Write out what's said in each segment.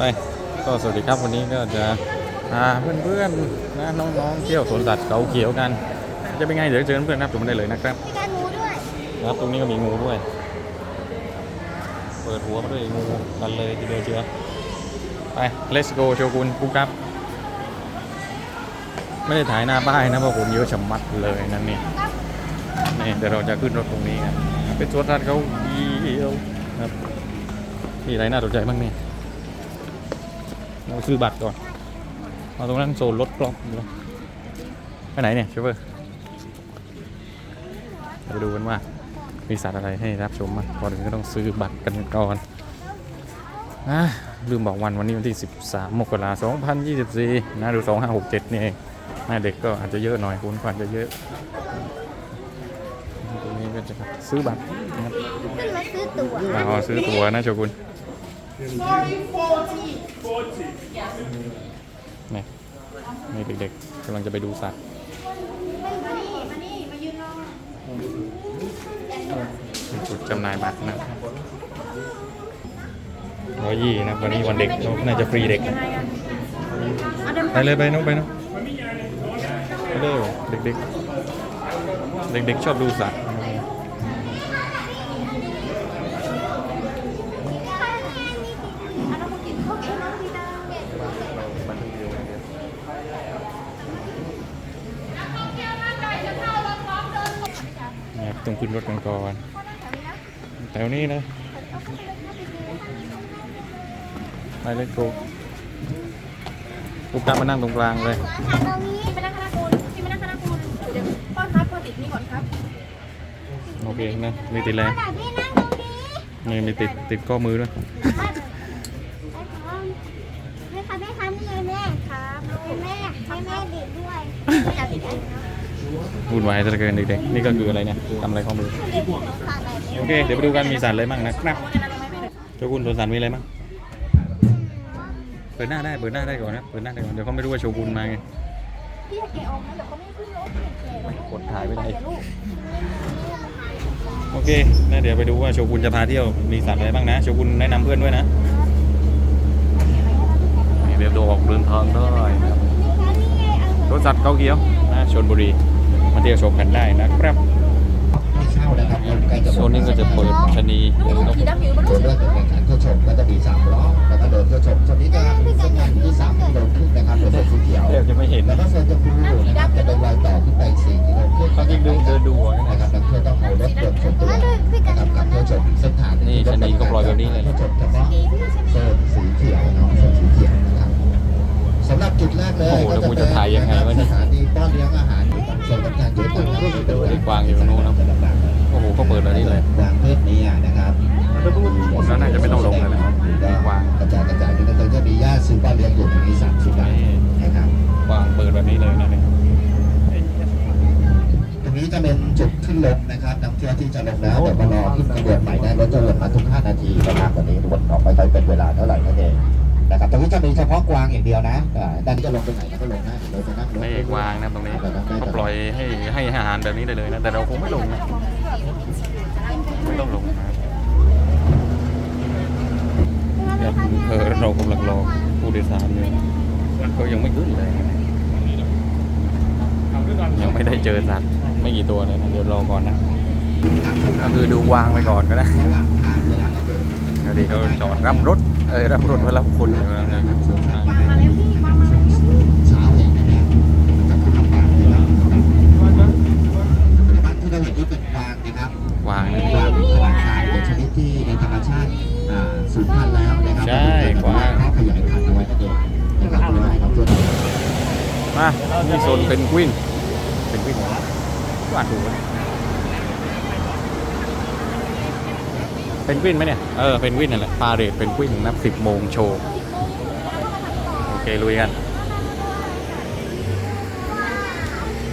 ไปก็สวัสดีครับวันนี้ก็จะพาเพื่อนๆนะน้องๆเที่ยวสวนสัตว์เขาเขียวกัน จะเป็นไงเดี๋ยวเจอเพื่อนๆครับชมได้เลยนะครับมีการงูด้วยครับตรงนี้ก็มีงูด้วย เปิดหัวมาด้วยงูกันเลยทีเดียวเชียวไป let's go โชกุนปุ๊กครับ ไม่ได้ถ่ายหน้าป้ายนะเพราะผมเยอะชะมัดเลยนั่นนี่นี่เดี๋ยวเราจะขึ้นรถตรงนี้กันเป็นสวนสัตว์เขาเขียวครับมีอะไรน่าสนใจบ้างเนี่ย เราซื้อบัตรก่อนเอาตรงนั้นโซนรถกล้องดูไปไหนเนี่ยเชฟเฟอร์ไปดูกันว่ามีสัตว์อะไรให้รับชมบ้างก่อนอื่นก็ต้องซื้อบัตรกันก่อนอะลืมบอกวันวันนี้วันที่ 13 มกราคม 2024 นะดู 2567 นี่เองหน้าเด็กก็อาจจะเยอะหน่อยคุณอาจจะเยอะตรงนี้ก็จะซื้อบัตรนะครับขึ้นมาซื้อตั๋วเราซื้อตั๋วนะโชกุน นี่นี่เด็กๆกำลังจะไปดูสัตว์จุดจำหน่ายบัตรนะร้อยยี่นะวันนี้วันเด็กน่าจะฟรีเด็กนะไปเลยไปน้องไปน้องไปเลยเด็กเด็กเด็กเด็กๆ ชอบดูสัตว์เนี่ย ต้องขึ้นรถกันก่อนแถวนี้นะไปเลยกูกูกลับมานั่งตรงกลางเลยนี้พี่มานั่งคณะคุณพี่มานั่งคณะคุณเดี๋ยวป้อนครับป้อนติดนี่ก่อนครับ โอเคนะมีติดอะไรขนาดพี่นั่งตรงนี้นี่มีติดติดข้อมือด้วย วุ่นวายซะเหลือเกินเด็กๆนี่ก็คืออะไรเนี่ยทำอะไรข้อมือเด็กของขาดอะไรโอเคเดี๋ยวไปดูกันมีสัตว์อะไรบ้างนะครับเจ้าคุณสวนสัตว์มีอะไรบ้างเปิดหน้าได้เปิดหน้าได้ก่อนนะเปิดหน้าได้ก่อนเดี๋ยวเขาไม่รู้ว่าโชกุนมาไงพี่อย่าแกะออกนะเดี๋ยวเขาไม่ขึ้นรถแกะแล้วกดถ่ายไม่ได้เดี๋ยวลูกโอเคนะเดี๋ยวไปดูว่าโชกุนจะพาเที่ยวมีสัตว์อะไรบ้างนะโชกุนแนะนำเพื่อนด้วยนะนี่เดี๋ยวดูออกเดินทางได้นะครับนี่ไงเอาสวนสัตว์เขาเขียวนะชลบุรี มาเที่ยวชมกันได้นะครับไม่เช่านะครับใกล้จะหมโซดนนี้ก็จะเปิดชะนีลูกลูกขี่ดำอยู่บนส่ลูวนกเรื่องการแข่งขันเที่ยวชมก็จะมีสามล้อแล้วก็เดินเที่ยวชมส่วนนี้จะเป็นเส้นทางอยู่ที่สามกิโลครึ่งนะครับเป็นโซนสีเขียวเดี๋ยวจะไม่เห็นแล้วก็โซนชมพูนะครับจะเมาทุก 5 นาทีประมาณกว่านี้วนออกไปไปเป็นเวลาเท่าไหร่นั่นเองนะครับตรงนี้จะมีเฉพาะกวางอย่างเดียวนะอ่าด้านนี้จะลงไปไหนก็ลงได้เราจะนั่งรถไม่วางนะตรงนี้เขาปล่อยให้ให้อาหารแบบนี้ได้เลยนะ แต่เราคงไม่ลงนะไม่ต้องลงนะเนี่ยเออเรากำลังรอผู้โดยสารอยู่เขายังไม่ขึ้นเลยนะยังไม่ได้เจอสัตว์ไม่กี่ตัวเลยนะเดี๋ยวรอก่อนนะก็คือดูวางไปก่อนก็ได้ เดี๋ยวดีเขาจอดรับรถเออรับรถเพื่อรับคนอยู่นะมาแล้วพี่มามาแล้วเช้าเองนะครับจะทำปากที่เราบ้านที่เราเห็นที่เป็นวางนะครับวางกวางขนาดกลางเป็นชนิดที่ในธรรมชาติอ่าสูญพันธ์แล้วนะครับใช่กวางขยายพันธุ์ไว้นั่นเองนะครับเพื่อให้เราตัวเรามานี่โซนเป็นกวินเป็นกวินหรอก็อ่านถูกไหม เป็นกวินไหมเนี่ย เออ เป็นกวินนั่นแหละปาเรดเป็นกวินนับสิบโมงโชว์ โอเค ลุยกัน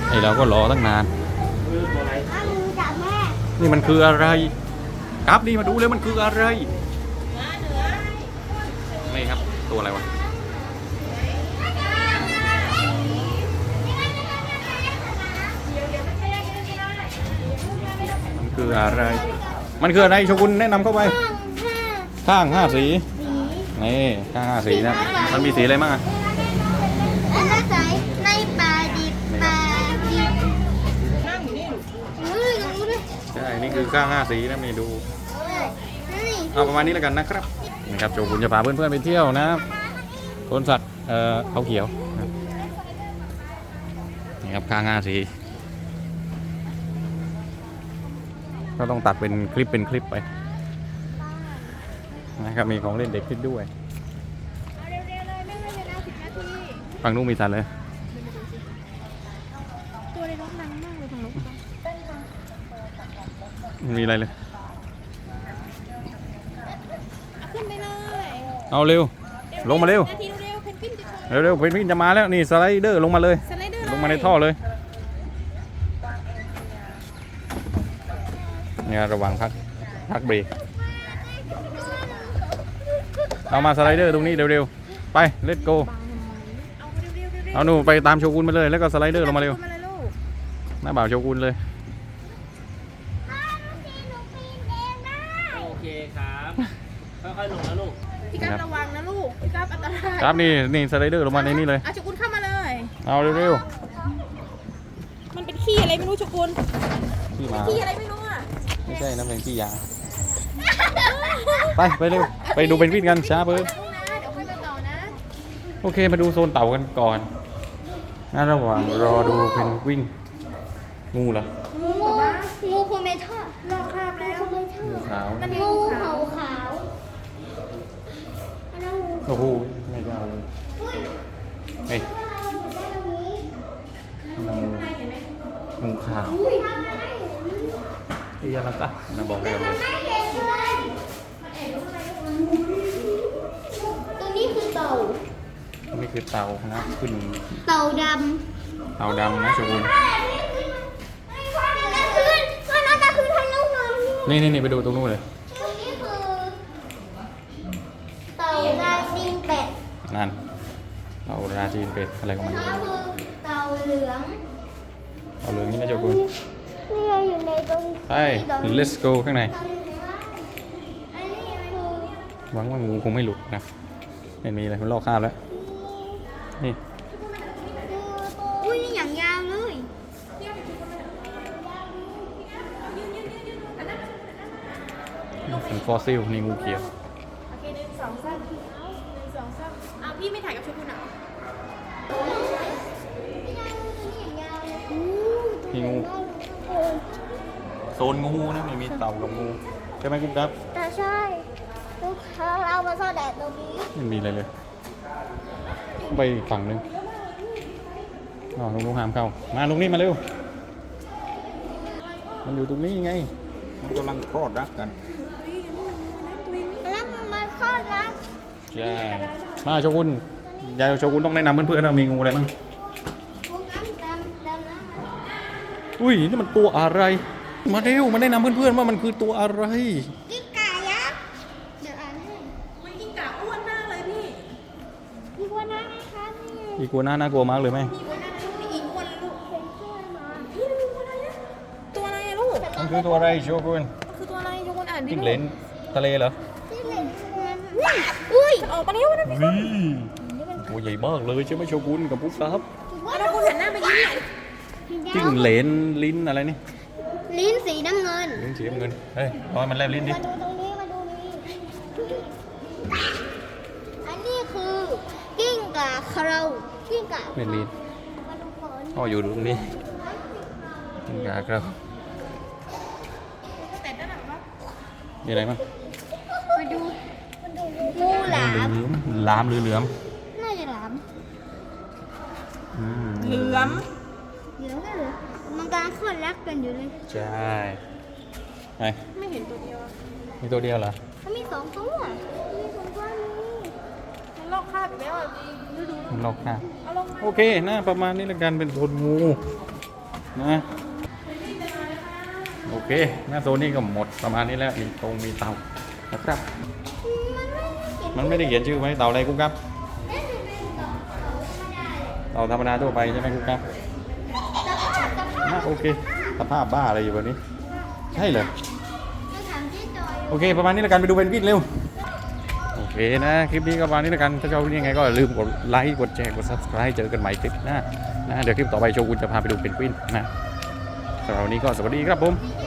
ไอเราก็รอตั้งนาน นี่มันคืออะไรครับดีมาดูเลยมันคืออะไรนี่ครับ ตัวอะไรวะมันคืออะไร มันคืออะไรโชกุนแนะนำเข้าไปข้างห้าข้างห้าสี สีนี่ข้างห้าสีนะ มันมีสีอะไรบ้างอะอันนั้นใส่ในปลาดิบปลาดิบนั่งอยู่นี่ลูกเฮ้ยตรงนู้นด้วยใช่ นี่คือข้างห้าสีนะมีดูนี่ เอาประมาณนี้แล้วกันนะครับนะครับโจกุนจะพาเพื่อนๆไปเที่ยวนะสวนสัตว์เอ่อเขาเขียวนะครับนี่ครับข้างห้าสี ก็ต้องตัดเป็นคลิปเป็นคลิปไปนะครับมีของเล่นเด็กขึ้นด้วยเอาเร็วๆเลยไม่ให้เวลาสิบนาทีฝั่งนู้นมีสัตว์เลย ตัวในรถนังมากเลยทางรถไม่มีอะไรเลย ขึ้นไปเลยเอาเร็ว ลงมาเร็ว นาทีเร็วๆเพนกวินจะโชว์เร็วเร็วเพนกวินจะมาแล้วนี่สไลเดอร์ลงมาเลย สไลเดอร์ลงมาในท่อเลย เนี่ยระหว่างพักพักเบรกเอามาสไลเดอร์ตรงนี้เร็วๆ ไปเล t โกเอาเร็วๆเร็วๆเอาหนูไปตามโชกุนมาเลยแล้วก็สไลเดอร์ลงมาเร็วขึ้นมาเลยลูกหน้าบ่าวโชกุนเลยโอเคครับค่อยๆลงนะลูกพี่กัฟระวังนะลูกพี่กัฟอันตรายครับนี่นี่สไลเดอร์ลงมาในนี้เลยอาชกุลเข้ามาเลยเอาเร็วมันเป็นขี้อะไรไม่รู้ชกุลๆขี้หมาขี้อะไรไม่รู้อะ ไม่ใช่นะเป็นขี้ยา ไปไปเร็วไปดูเป็นวิ่งกันช้าเพิ่มลูกนะเดี๋ยวค่อยมาต่อนะโอเคมาดูโซนเต่ากันก่อนนะระหว่างรอดูเพนกวินงูเหรองูงูโคเมทัลลอกคราบแล้วงูขาวนั่นเองงูงูเขาขาวขาวอันนั้นงูโอ้โหไม่ได้เอาเลยเฮ้ยงูขาว ที่ยาลักะนะบอกได้เลยไม่เห็นเลยตัวนี้คือเต่า นี่คือเต่านะขึ้นเต่าดเต่าดำนะชกุลำกลางคืนวันนั้นกลางคืนทะลุนอนนี่นี่นี่ไปดูตรงนู้นเลย ตัวนี้คือเต่าลายซิงเป็ดนั่นเต่าราจีนเป็ดอะไรของมันนี่คือเต่าเหลือง เอาเลยนี่นะชกุล นี่อยู่ในตรงไป let's go ข้างในอันนี้คือหวังว่างูคงไม่หลุดนะไม่มีอะไรมันลอกคราบแล้ว นี่ อุ้ยนี่อย่างยาวเลยเป็นฟอสซิลนี่งูเขียวโอเคหนึ่งสองสามหนึ่งสองสามอ้าวพี่ไม่ถ่ายกับชกุลเหรอนี่ โซนงูนะไม่มีเต่ากับงูใช่ไหมคุณครับแต่ใช่ลูกค้าเอามาซ่อนแดดตรงนี้ไม่มีอะไรเลยไปอีกฝั่งหนึ่งอ๋อลุงลุงหามเข้ามาลุงนี่มาเร็ว มันอยู่ตรงนี้ไง มันกำลังคลอดรักกันแล้วมันคลอดแล้วใช่มาโชกุนยายโชกุนต้องแนะนำเพื่อนๆว่ามีงูอะไรบ้างพวกนั้นดำดำน้ำอุ้ยนี่มันตัวอะไร มาเร็วมาแนะนำเพื่อนๆว่ามันคือตัวอะไร กิ้งก่ายักษ์เดี๋ยวอ่านให้มันกินกะอ้วนมากเลยพี่มีคนนั้นไหมคะนี่อีกัวน่าน่ากลัวมากเลยไหมมีอ้วนนะลูกมีอีกอ้วนนะลูกเป็นเพื่อนมาพี่ดูอะไรอะตัวอะไรอะลูกมันคือตัวอะไรโชกุนมันคือตัวอะไรชกุลอ่านดิจิ้งเหลนทะเลเหรอที่เหลืออุ้ยออกมาแล้วนะพี่นี่ตัวใหญ่มากเลยใช่ไหมโชกุนกับปุ๊กครับเอาชกุลหันหน้าไปยิ้มหน่อยจิ้งเหลนลิ้นอะไรนี่ ลิ้นสีน้ำเงิน ลิ้นสีน้ำเงิน เฮ้ยเอาให้มันแลบลิ้นดิ มาดูตรงนี้มาดูนี่อันนี้คือกิ้งก่าเครากิ้งก่าไม่มี มาดูก่อนพ่ออยู่ตรงนี้กินกาครับแต่ด้านหลังว่ามีอะไรบ้างมาดูมาดูงูหลามเหลือมหลามหรือเหลือมน่าจะหลามอืมเหลือมเดี๋ยวก็เหลือมัน กำลังคลอดรักกันอยู่เลย ใช่ไหนไม่เห็นตัวเดียวอะมีตัวเดียวเหรอ เขามีสองตัวมีสองตัวนี้มันลอกคราบอีกแล้วอะดูดูมันลอกข้างเอาลงมาโอเคนะประมาณนี้ละกันเป็นโซนงูนะโอเคหน้าโซนนี้ก็หมดประมาณนี้แล้วมีตรงมีเตานะครับ มันไม่ได้เขียนมันไม่ได้เขียนชื่อไว้เต่าอะไรกุ๊กครับเอ๊ะมันเป็นต่อต่อธรรมดาเต่าธรรมดาทั่วไปใช่ไหมกุ๊กครับ แต่ภาพแต่ภา นะ พ โอเคสภาพบ้าอะไรอยู่แบบนี้ ใช่เลยจะถามที่จอยโอเค ประมาณนี้ละกันไปดูเพนกวินเร็วโอเคเคนะ คลิปนี้ก็ประมาณนี้แล้วกันถ้าชอบยังไงก็อย่าลืมกดไลค์กดแชร์กด subscribe เจอกันใหม่คลิปหน้านะเดี๋ยวคลิปต่อไปโชกุนจะพาไปดูเพนกวินนะสำหรับวันนี้ก็สวัสดีครับผมเ